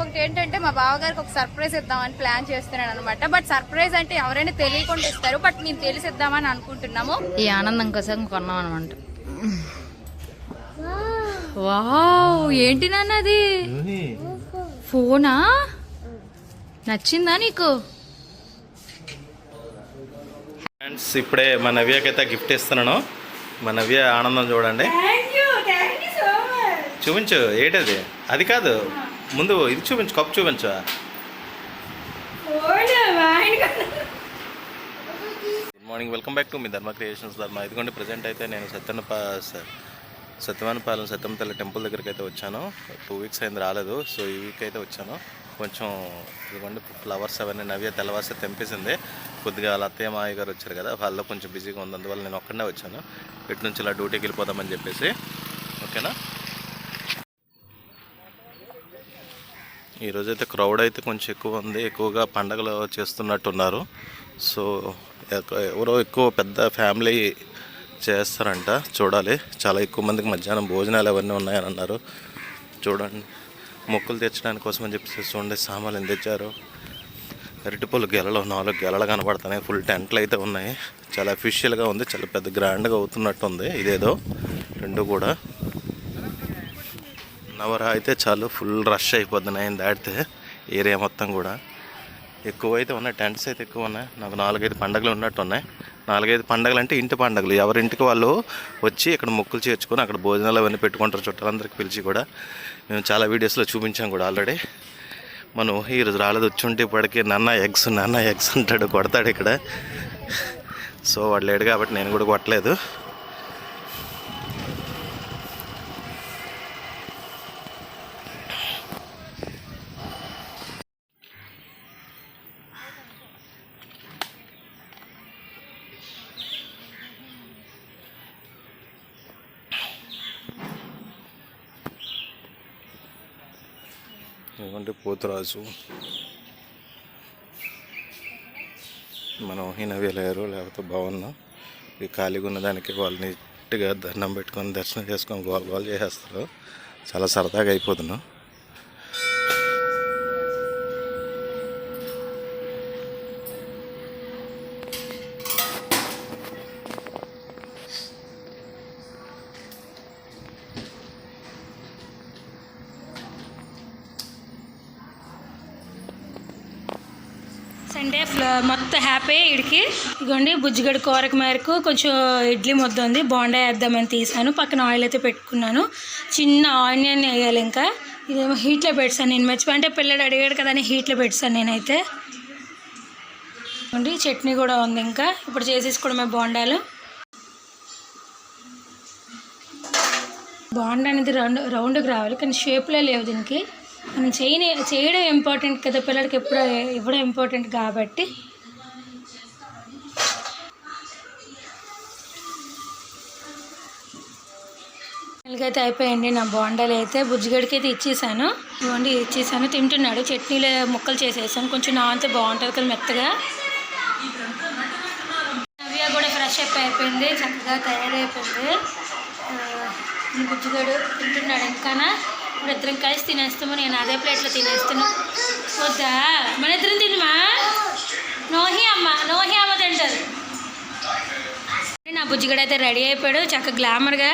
ఒకటి ఏంటంటే మా బావగారికి ఒక సర్ప్రైజ్ ఇద్దామని ప్లాన్ చేస్తున్నాను అనమాట బట్ సర్ప్రైజ్ అంటే ఎవరైనా తెలియకుండా ఇస్తారు. బట్ మేము తెలిసి ఇద్దామని అనుకుంటున్నాము. ఈ ఆనందం కోసం కొన్నాం అనమాట వావ్. ఏంటి నాన్న అది? ఫోనా? నచ్చిందా నీకు? ఫ్రెండ్స్ ఇప్పుడే మా నవ్యకైతే గిఫ్ట్ ఇస్తున్నాను. మా నవ్య ఆనందం చూడండి. చూపించు ఏంటది? అది కాదు. ముందు ఇది చూపించు కప్పు చూపించు. Good morning welcome back to me Dharma creations ధర్మ. ఇదిగోండి ప్రజెంట్ అయితే నేను సత్యనపా సత్యవానపాలెం సత్యం తల్లి టెంపుల్ దగ్గరికి అయితే వచ్చాను. టూ వీక్స్ అయింది రాలేదు సో ఈ వీక్ అయితే వచ్చాను. కొంచెం ఇదిగోండి ఫ్లవర్స్ అవన్నీ నవ్య తెల్లవాసే తెంపేసింది. కొద్దిగా వాళ్ళ అత్తయ్య మాయ గారు వచ్చారు కదా వాళ్ళలో కొంచెం బిజీగా ఉంది అందువల్ల నేను ఒక్కడనే వచ్చాను. ఇటు నుంచి ఇలా డ్యూటీకి వెళ్ళిపోదామని చెప్పేసి. ఓకేనా ఈరోజు అయితే క్రౌడ్ అయితే కొంచెం ఎక్కువ ఉంది. ఎక్కువగా పండగలు చేస్తున్నట్టున్నారు. సో ఎవరో ఎక్కువ పెద్ద ఫ్యామిలీ చేస్తారంట. చూడాలి. చాలా ఎక్కువ మందికి మధ్యాహ్నం భోజనాలు అవన్నీ ఉన్నాయని అన్నారు. చూడండి. మొక్కులు తెచ్చడానికి కోసం అని చెప్పేసి చూడండి. సామాన్లు ఎంత తెచ్చారు? అరటిపళ్ళు గెలలు నాలుగు గెలలు కనబడుతున్నాయి. ఫుల్ టెంట్లు అయితే ఉన్నాయి. చాలా అఫీషియల్గా ఉంది. చాలా పెద్ద గ్రాండ్గా అవుతున్నట్టు ఉంది. ఇదేదో రెండు కూడా. నవర అయితే చాలు. ఫుల్ రష్ అయిపోద్ది నైన్ దాటితే ఏరియా మొత్తం కూడా. ఎక్కువ అయితే ఉన్నాయి టెంట్స్ అయితే ఎక్కువ ఉన్నాయి. నాకు నాలుగైదు పండగలు ఉన్నట్టు ఉన్నాయి. నాలుగైదు పండగలు అంటే ఇంటి పండగలు. ఎవరింటికి వాళ్ళు వచ్చి ఇక్కడ మొక్కులు చేర్చుకొని అక్కడ భోజనాలు అవన్నీ పెట్టుకుంటారు చుట్టాలందరికీ పిలిచి కూడా. మేము చాలా వీడియోస్లో చూపించాం కూడా ఆల్రెడీ మనం ఈరోజు రాలేదు వచ్చి ఉంటే ఇప్పటికీ నాన్న ఎగ్స్ నాన్న ఎగ్స్ అంటాడు కొడతాడు ఇక్కడ. సో వాడు లేడు కాబట్టి నేను కూడా కొట్టలేదు. పోతురాజు మనం హీనవి లేరు లేకపోతే బాగున్నాం. ఈ ఖాళీగా ఉన్న దానికి వాళ్ళు నీట్గా దండం పెట్టుకొని దర్శనం చేసుకొని గోల్ గోల్ చేసేస్తారు. చాలా సరదాగా అయిపోతున్నాం సండే ఫ్ల- మొత్తం హ్యాపీ ఇడికి. ఇదిగోండి బుజ్జిగడ్డ కూరక మేరకు కొంచెం ఇడ్లీ ముద్ద ఉంది. బోండా వేద్దామని తీసాను. పక్కన ఆయిల్ అయితే పెట్టుకున్నాను. చిన్న ఆనియన్ వేయాలి ఇంకా. ఇదేమో హీట్లో పెట్టాను నేను. మర్చిపోయి అంటే పిల్లడు అడిగాడు కదా అని హీట్లో పెట్టాను నేనైతే. ఇదిగోండి చట్నీ కూడా ఉంది ఇంకా. ఇప్పుడు చేసేసుకోవడమే బోండాలు. బాండా అనేది రౌండ్ రౌండ్కి రావాలి. కానీ షేప్లో లేవు దీనికి. మనం చేయని చేయడం ఇంపార్టెంట్ కదా పిల్లలకి ఎప్పుడు ఇవ్వడం ఇంపార్టెంట్ కాబట్టి. అయితే అయిపోయింది నా బోండాలు అయితే. బుజ్జిగడికి అయితే ఇచ్చేసాను. ఇవ్వండి ఇచ్చేసాను. తింటున్నాడు. చట్నీలో ముక్కలు చేసేసాను. కొంచెం నాంతే బాగుంటుంది కదా మెత్తగా. నవ్య కూడా ఫ్రెష్ అప్ అయిపోయింది చక్కగా తయారైపోయింది. బుజ్జిగడు బుజ్జిగాడు తింటున్నాడు. ఇంకానా ఇప్పుడు ఇద్దరం కలిసి తినేస్తాము నేను అదే ప్లేట్లో తినేస్తున్నాను వద్దా? మన ఇద్దరం తినమా? నోహి అమ్మ నోహి అమ్మ తింటారు నా బుజ్జిగడ అయితే రెడీ అయిపోయాడు చక్క గ్లామర్గా.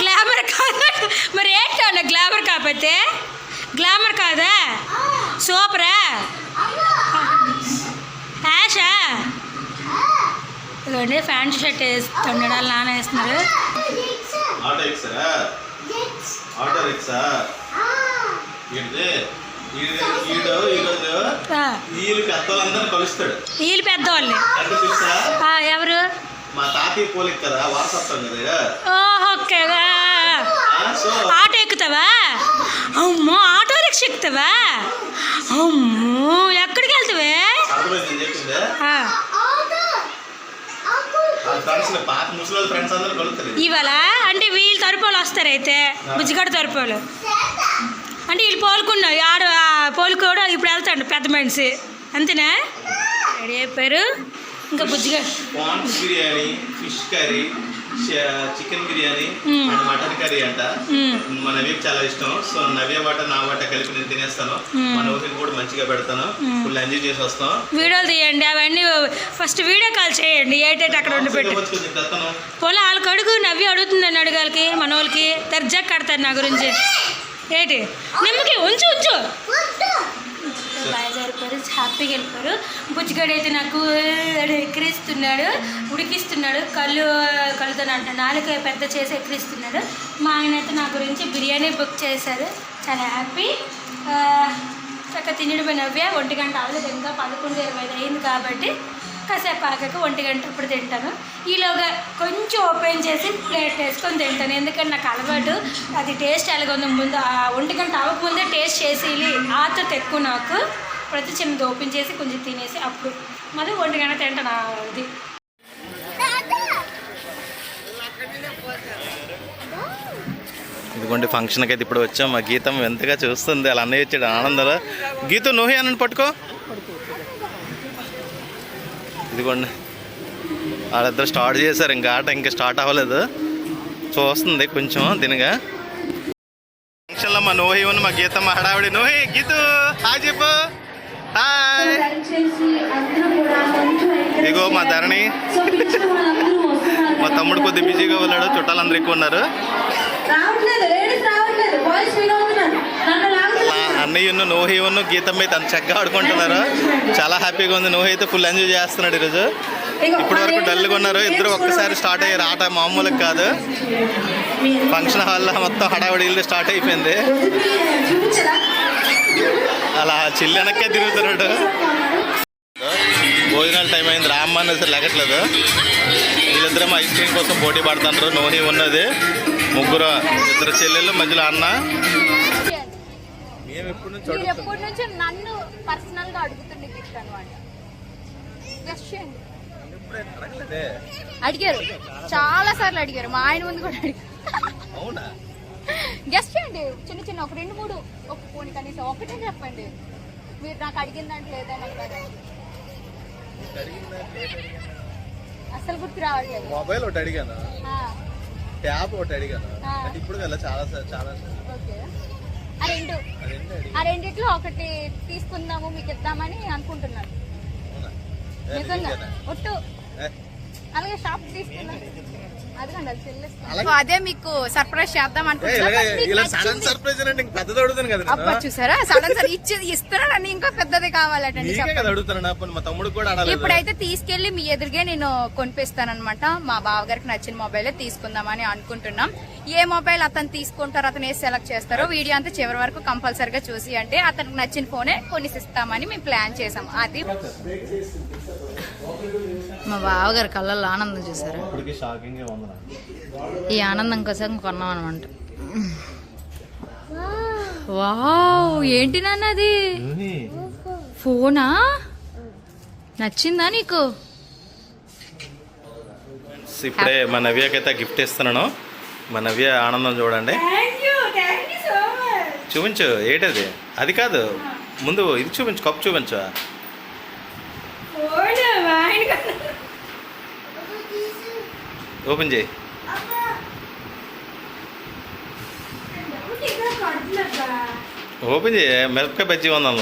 గ్లామర్ కాదు మరి ఏంటో గ్లామర్ కాకపోతే? గ్లామర్ కాదా? సూపరా? యాషా ఇదిగోండి ఫ్యాంట్ షర్ట్ వేస్తుండడు వాళ్ళు నాన్న ఈరోజు ఆ, వీళ్ళు పెద్దవాళ్ళు. ఎవరు? మా తాతయ్య పోలిక కదా వారసత్వం కదా ఓహో ఓకే ఆ, ఆ, సో? ఆటో ఎక్కుతావా? అమ్మో ఆటో రిక్షా ఎక్కుతావా? అమ్మో ఎక్కడికి వెళ్తావే అర్థమైంది నేను చెప్పింది ఆ, వాళ్ళ ఫ్రెండ్స్ పాత ముసలి ఫ్రెండ్స్ అందరూ కలుస్తారు ఇవాళ అంటే వీళ్ళు తరపులు వస్తారు అయితే బుజ్జిగడ తరపులు అంటే వీళ్ళు పోలుకున్నారు ఆడ పోలుకోడు ఇప్పుడు వెళ్తాడు పెద్ద మనిషి. అంతేనా? రెడీ అయిపోయారు? ఇంకా బుజ్జిగా prawns biryani fish curry chicken biryani and mutton curry అంట. మా నవ్యకి చాలా ఇష్టం. సో నవ్య వాట నా వాట కలిపి నేను తినేస్తాను. మా నవ్యకి కూడా మంచిగా పెడతాను. ఫుల్ ఎంజాయ్ చేసి వస్తాం వీడియోలు తీయండి అవన్నీ ఫస్ట్ వీడియో కాల్ చేయండి. ఏటేటి అక్కడ ఉండి పెట్టి పోలే వాళ్ళకి అడుగు నవ్వి అడుగుతుందండి అడగాలకి మన వాళ్ళకి దర్జా కడతారు నా గురించి. ఏంటి? నిమ్మకి ఉంచు ఉంచు. వెళ్ళిపోయారు హ్యాపీగా వెళ్ళిపోయారు బుజ్జిగాడు అయితే నాకు ఎక్కిరిస్తున్నాడు ఉడికిస్తున్నాడు కళ్ళు కళ్ళుతో అంట నాలుక పెద్ద చేసి ఎక్కిరిస్తున్నాడు. మా ఆయన అయితే నా గురించి బిర్యానీ బుక్ చేశారు. చాలా హ్యాపీ. చక్క తినడం నవ్వే. ఒంటి గంట అవ్వలేదు ఇంకా పదకొండు ఇరవై ఐదు అయింది కాబట్టి కాసేపు ఆగాక ఒంటి గంట ఇప్పుడు తింటాను. ఈలోగా కొంచెం ఓపెన్ చేసి ప్లేట్ వేసుకొని తింటాను. ఎందుకంటే నాకు అలవాటు. అది టేస్ట్ ఎలాగొందో ముందు ఒంటి గంట అవ్వకముందే టేస్ట్ చేసి ఆతత ఎక్కువ నాకు. ప్రతి చిన్నది ఓపెన్ చేసి కొంచెం తినేసి అప్పుడు మళ్ళీ ఒంటి తింటాను ఇదిగోండి ఫంక్షన్కి అయితే ఇప్పుడు వచ్చాం. మా గీతం ఎంతగా చూస్తుంది. అలా అన్నయ్య వచ్చాడు. ఆనందరా? గీత నువ్వే అని పట్టుకో. ఇదిగోండి. వాళ్ళిద్దరు స్టార్ట్ చేశారు. ఇంకా ఆట ఇంకా స్టార్ట్ అవ్వలేదు. చూస్తుంది కొంచెం దీనిగా ఫంక్షన్లో మా నోహి ఉన్న మా గీతం మా హడావిడి. నోహి గీతు హాయ్ చెప్పు. హాయ్. ఇగో మా ధరణి. మా తమ్ముడు కొద్ది బిజీగా ఉన్నాడు చుట్టాలందరూ ఎక్కువ ఉన్నారు. అన్నయ్య ఉన్న నోహి ఉన్న గీతం అయితే అంత చక్కగా ఆడుకుంటున్నారు. చాలా హ్యాపీగా ఉంది నోహి అయితే ఫుల్ ఎంజాయ్ చేస్తున్నాడు ఈరోజు. ఇప్పటి వరకు డల్గా ఉన్నారు ఇద్దరు ఒక్కసారి స్టార్ట్ అయ్యారు ఆట మామూలుగా కాదు. ఫంక్షన్ హాల్లో మొత్తం హడావిడి స్టార్ట్ అయిపోయింది. అలా చిల్లి వెనక్కే తిరుగుతున్నాడు. భోజనాల టైం అయింది. రామ్మ అన్నది అసలు లెగట్లేదు. వీళ్ళిద్దరేమో ఐస్ క్రీమ్ కోసం పోటీ పడుతుంటారు. నోహి ఉన్నది. ముగ్గురు ఇద్దరు చెల్లెళ్ళు మధ్యలో అన్న. మేము ఎప్పుడు నుంచి మీరు ఎప్పటి నుంచో నన్ను పర్సనల్గా అడుగుతుండే గిఫ్ట్ అనమాట. గెస్ట్ చేయండి. అడిగారు. చాలా సార్లు అడిగారు. మా ఆయన ముందు కూడా అడిగారు. అవునా? గెస్ట్ చేయండి. చిన్న చిన్న ఒక రెండు మూడు. ఒక పోనీ కనీసం ఒకటే చెప్పండి. మీరు నాకు అడిగిన దాంట్లో ఏదైనా అసలు గుర్తు రావట్లేదు. మొబైల్ ఒకటి అడిగాను? ట్యాబ్ ఒకటి అడిగాను? ఇప్పుడు వెళ్ళా చాలా చాలా ఆ రెండు. ఆ రెండిట్లో ఒకటి తీసుకుందాము మీకు ఇద్దామని అనుకుంటున్నాను. నిజంగా? ఒట్టు. అలాగే షాప్ తీసుకున్నాను అది మీకు సర్ప్రైజ్ చేద్దాం అనుకుంటున్నా. చూసారా? సడన్ సార్ ఇచ్చేది ఇస్తున్నాడని ఇంకా పెద్దది కావాలటండి ఇప్పుడైతే తీసుకెళ్ళి మీ ఎదురుగే నేను కొనిపిస్తానమాట మా బావగారికి నచ్చిన మొబైలే తీసుకుందామని అనుకుంటున్నాం. ఏ మొబైల్ అతను తీసుకుంటారో అతను ఏ సెలెక్ట్ చేస్తారో వీడియో అంతా చివరి వరకు కంపల్సరిగా చూసి అంటే అతనికి నచ్చిన ఫోనే కొనిసిస్తామని మేము ప్లాన్ చేసాం అది మా బావగారి కళ్ళల్లో ఆనందం చూసారా. ఈ ఆనందం కోసం కొన్నాం అనమాట వావ్ ఏంటి నాన్న అది. ఫోనా? నచ్చిందా నీకు? ఇప్పుడే మా నవ్యకైతే గిఫ్ట్ ఇస్తున్నాను. మా నవ్య ఆనందం చూడండి. చూపించు ఏంటది? అది కాదు. ముందు ఇది చూపించు కప్పు చూపించు. ఓపెన్ చేయి. ఓపెన్ చేయి. మిరపకాయ బజ్జీ ఉంది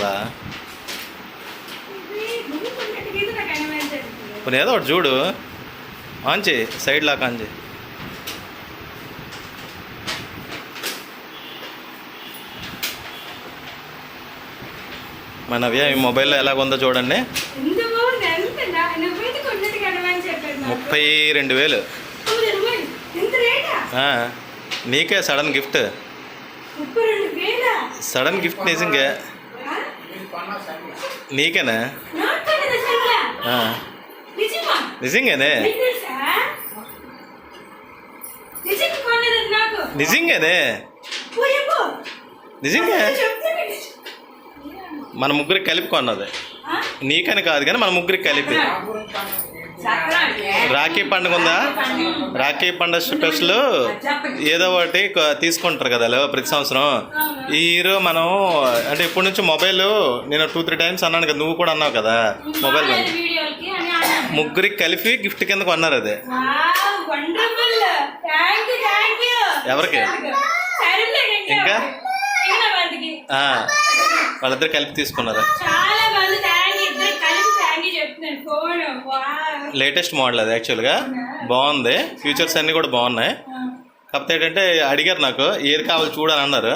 కొన్ని ఏదో ఒకటి చూడు. ఆన్ చేయి సైడ్ లాక్ ఆన్ చేయి. మా నవ్య ఈ మొబైల్లో ఎలాగుందో చూడండి. ముప్పై రెండు వేలు. నీకే సడన్ గిఫ్ట్. సడన్ గిఫ్ట్ నిజంగా. నీకేనా? నిజంగానే? నిజంగానే? నిజంగా? మన ముగ్గురికి కలిపి కొన్నది. నీకని కాదు కానీ మన ముగ్గురికి కలిపి. రాఖీ పండుగ ఉందా? రాఖీ పండుగ స్పెషల్ ఏదో ఒకటి తీసుకుంటారు కదా లో ప్రతి సంవత్సరం. ఈ ఇయర్ మనం అంటే ఇప్పటి నుంచి మొబైల్ నేను టూ త్రీ టైమ్స్ అన్నాను కదా నువ్వు కూడా అన్నావు కదా మొబైల్ ముగ్గురికి కలిపి గిఫ్ట్ కింద కొన్నారు అది. ఎవరికి? ఇంకా? వాళ్ళిద్దరు కలిపి తీసుకున్నారా చాలా మంది థ్యాంక్ యూ ఇద్దరు కలిసి థ్యాంక్ యూ చెప్తున్నాను ఫోన్ వావ్ లేటెస్ట్ మోడల్ అది యాక్చువల్గా బాగుంది. ఫీచర్స్ అన్నీ కూడా బాగున్నాయి. కాకపోతే ఏంటంటే అడిగారు నాకు ఏది కావాలి చూడని అన్నారు.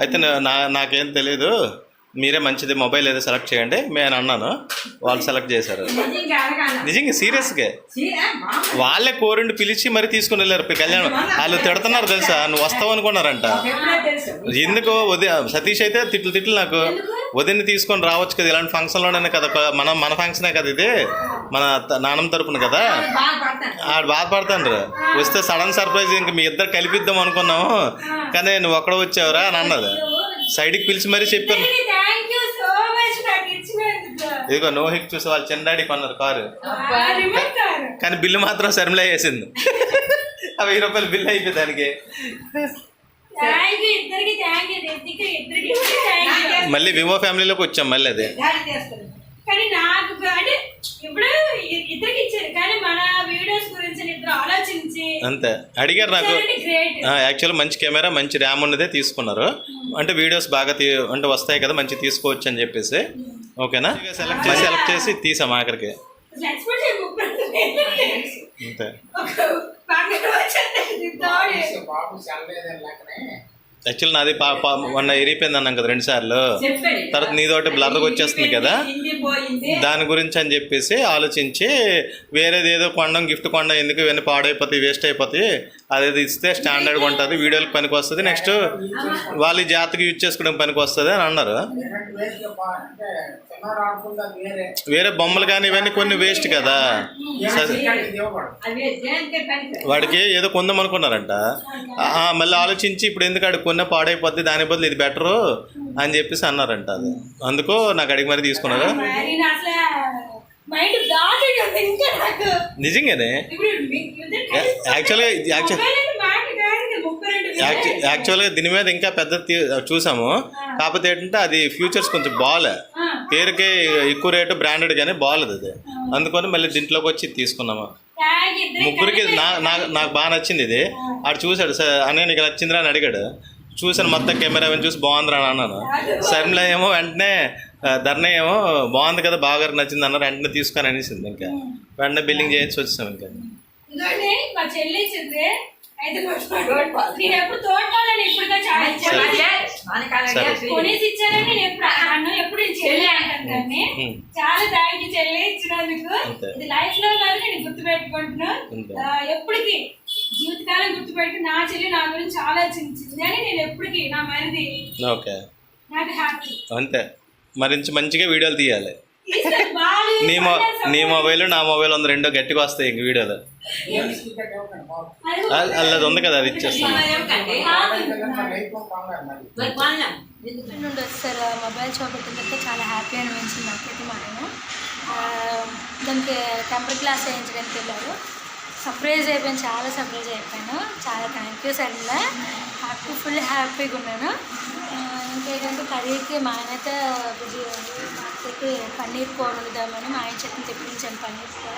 అయితే నా- నాకేం తెలియదు మీరే మంచిది మొబైల్ ఏదో సెలెక్ట్ చేయండి. నేను అన్నాను. వాళ్ళు సెలెక్ట్ చేశారు. నిజంగా సీరియస్గా వాళ్ళే కోరిండి పిలిచి మరి తీసుకుని వెళ్ళారు. కళ్యాణం వాళ్ళు తిడుతున్నారు తెలుసా? నువ్వు వస్తావు అనుకున్నారంట. ఎందుకు ఉదయ సతీష్ అయితే తిట్లు తిట్లు నాకు. ఉదయం తీసుకొని రావచ్చు కదా ఇలాంటి ఫంక్షన్లోనే కదా మన మన ఫంక్షనే కదా ఇది? మన నాన్నమ్మ తరపున కదా? ఆడు బాధపడతాండ్రు. వస్తే సడన్ సర్ప్రైజ్ ఇంక మీ ఇద్దరు కలిపిద్దాం అనుకున్నాము. కానీ నువ్వు ఒక్కడ వచ్చావురా అని అన్నది. సైడ్కి పిలిచి మరీ ఇచ్చినందుకు. ఇదిగో నో హిక్ చూసి వాళ్ళు చిన్నాడి కొన్నారు కార్. కానీ బిల్లు మాత్రం శర్మిల వేసింది. ఆ వెయ్యి రూపాయలు బిల్లు అయిపోయి దానికి. మళ్ళీ వివో ఫ్యామిలీలోకి వచ్చాం మళ్ళీ అది. కానీ నాకు అంటే ఇప్పుడు ఇద్దరికి ఇచ్చారు కానీ మన వీడియోస్ గురించి ఇద్దరు ఆలోచించి అంతే. అడిగారు నాకు. యాక్చువల్ మంచి కెమెరా మంచి ర్యామ్ ఉన్నదే తీసుకున్నారు. అంటే వీడియోస్ బాగా తీ అంటే వస్తాయి కదా మంచి తీసుకోవచ్చు అని చెప్పేసి. ఓకేనా? సెలెక్ట్ చేసి. సెలెక్ట్ చేసి తీసాం ఆఖరికి. అంతే. వచ్చేది తోడు యాక్చువల్ నాది మొన్న ఇరిగిపోయింది అన్నాం కదా రెండు సార్లు. తర్వాత నీదోటి బ్లర్గా వచ్చేస్తుంది కదా. దాని గురించి అని చెప్పేసి ఆలోచించి వేరేది ఏదో కొండం గిఫ్ట్ కొండం ఎందుకు ఇవన్నీ పాడైపోతాయి వేస్ట్ అయిపోతాయి అదేది ఇస్తే స్టాండర్డ్గా ఉంటుంది వీడియోకి పనికి వస్తుంది. నెక్స్ట్ వాళ్ళ జాతకి యూజ్ చేసుకోవడం పనికి వస్తుంది అని అన్నారు. వేరే బొమ్మలు కానీ ఇవన్నీ కొన్ని వేస్ట్ కదా. సరే. వాడికి ఏదో కొందాం అనుకున్నారంట. మళ్ళీ ఆలోచించి ఇప్పుడు ఎందుకు ఆడు కొన్న పాడైపోద్ది దాని బదులు ఇది బెటరు అని చెప్పేసి అన్నారంట అది. అందుకు నాకు అడిగి మరి తీసుకున్నారు నిజంగానే? యాక్చువల్గా యాక్చువల్ యాక్చువల్గా దీని మీద ఇంకా పెద్ద చూసాము. కాకపోతే ఏంటంటే అది ఫ్యూచర్స్ కొంచెం బాగాలే పేరుకే ఎక్కువ రేటు బ్రాండెడ్ కానీ బాగాలేదు అది. అందుకని మళ్ళీ దీంట్లోకి వచ్చి తీసుకున్నాము. ముగ్గురికి నాకు బాగా నచ్చింది ఇది. ఆడు చూశాడు సార్ అనే నీకు నచ్చిందిరా అని అడిగాడు. చూశాను మొత్తం కెమెరా చూసి బాగుందిరా అని అన్నాను. శర్మిల ఏమో వెంటనే ధర్ణ ఏమో బాగుంది కదా బాగా నచ్చింది అన్నారు వెంటనే తీసుకొని అనేసింది ఇంకా. వెంటనే బిల్లింగ్ చేయించి వచ్చేసాం ఇంకా. చాలా. చాలా థ్యాంక్ యూ చెల్లి ఇచ్చినందుకు. లైఫ్లో నేను గుర్తు పెట్టుకుంటున్నాను. ఎప్పటికి జీవితకాలం గుర్తు పెట్టుకుని నా చెల్లి నా గురించి ఆలోచించింది అని నేను ఎప్పటికీ నా మరిది ఓకే. నాకు హ్యాపీ అంతే. మరించి మంచిగా వీడియోలు తీయాలి. నీ మొ నీ మొబైల్ నా మొబైల్ ఉంది రెండో గట్టిగా వస్తాయి ఇంక వీడియోలు. అల్లది ఉంది కదా అది ఇచ్చేస్తాను. నుండి వచ్చారు మొబైల్ తర్వాత చాలా హ్యాపీ అనిపించింది నాకైతే మా ఆయన దానికి టెంపర్ గ్లాస్ వేయించడానికి వెళ్ళారు. సర్ప్రైజ్ అయిపోయాను చాలా సర్ప్రైజ్ అయిపోయాను చాలా థ్యాంక్ యూ సరిగ్గా హ్యాపీ ఫుల్ హ్యాపీగా ఉన్నాను. ఇంకేంటంటే కర్రీకి మా ఆయన అయితే బుజ్జి మా అత్తకి పన్నీర్ కూర వండుదామని మా ఆయన చెట్ని తెప్పించాను పన్నీర్ కూర.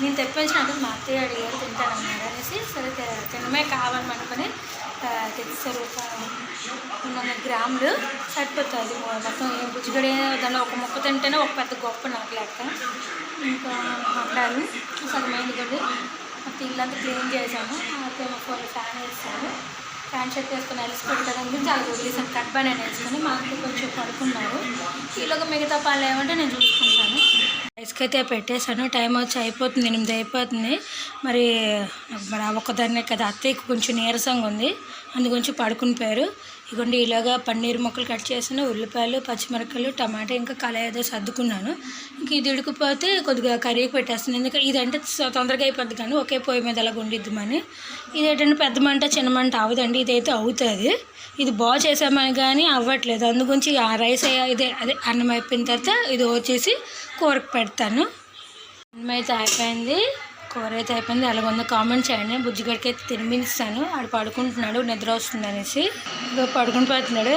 నేను తెప్పించినట్టు మా అత్తయ్య అడిగారు తింటానన్నారు అనేసి. సరే తినమే కావాలనుకుని తెచ్చారు ఒక రెండు వందల గ్రాములు. సరిపోతుంది. మొత్తం ఏం బుజ్జిగడే దానిలో ఒక ముక్క తింటేనే ఒక పెద్ద గొప్ప నాకు లెక్క. ఇంకా వండాలి సరే అయింది కూడా మొత్తం ఇల్లంతా క్లీన్ చేశాను అత్తమ్మ ఫోన్ ఫ్యాన్ వేస్తాను ఫ్యాన్ షర్ట్ వేసుకొని అలసిపెట్టడం గురించి అలా వదిలేసాను కట్ బన్ వేసుకొని మా కొంచెం పడుకున్నారు. ఈలోగా మిగతా పాలు ఏమంటే నేను చూసుకుంటాను. రైస్కి అయితే పెట్టేశాను. టైం వచ్చి అయిపోతుంది. ఎనిమిది అయిపోతుంది. మరి మరి ఒక్కదాన్నే కదా. అత్తయ్యకి కొంచెం నీరసంగా ఉంది. అందుగురించి పడుకుని పోయారు. ఇగోండి ఇలాగా పన్నీర్ ముక్కలు కట్ చేసిన ఉల్లిపాయలు పచ్చిమిరపకాయలు టమాటా ఇంకా కళాయి ఏదో సర్దుకున్నాను. ఇంక ఇది ఉడికిపోతే కొద్దిగా కర్రీకి పెట్టేస్తాను. ఎందుకంటే ఇదంటే తొందరగా అయిపోద్ది కానీ ఒకే పొయ్యి మీద అలా వండిద్దామని. ఇదేంటంటే పెద్ద మంట చిన్న మంట అవదండి ఇదైతే అవుతుంది. ఇది బాగా చేసామని కానీ అవ్వట్లేదు. అందుగురించి ఆ రైస్ అయ్యా ఇదే అదే అన్నం అయిపోయిన తర్వాత ఇది వచ్చేసి కూరకు పెడతాను. అన్నం అయితే అయిపోయింది. కూర అయితే అయిపోయింది. అలాగొందో కామెంట్ చేయండి. బుజ్జిగడికి అయితే తినిపిస్తాను. ఆడు పడుకుంటున్నాడు నిద్ర వస్తుంది అనేసి పడుకుని పోతున్నాడు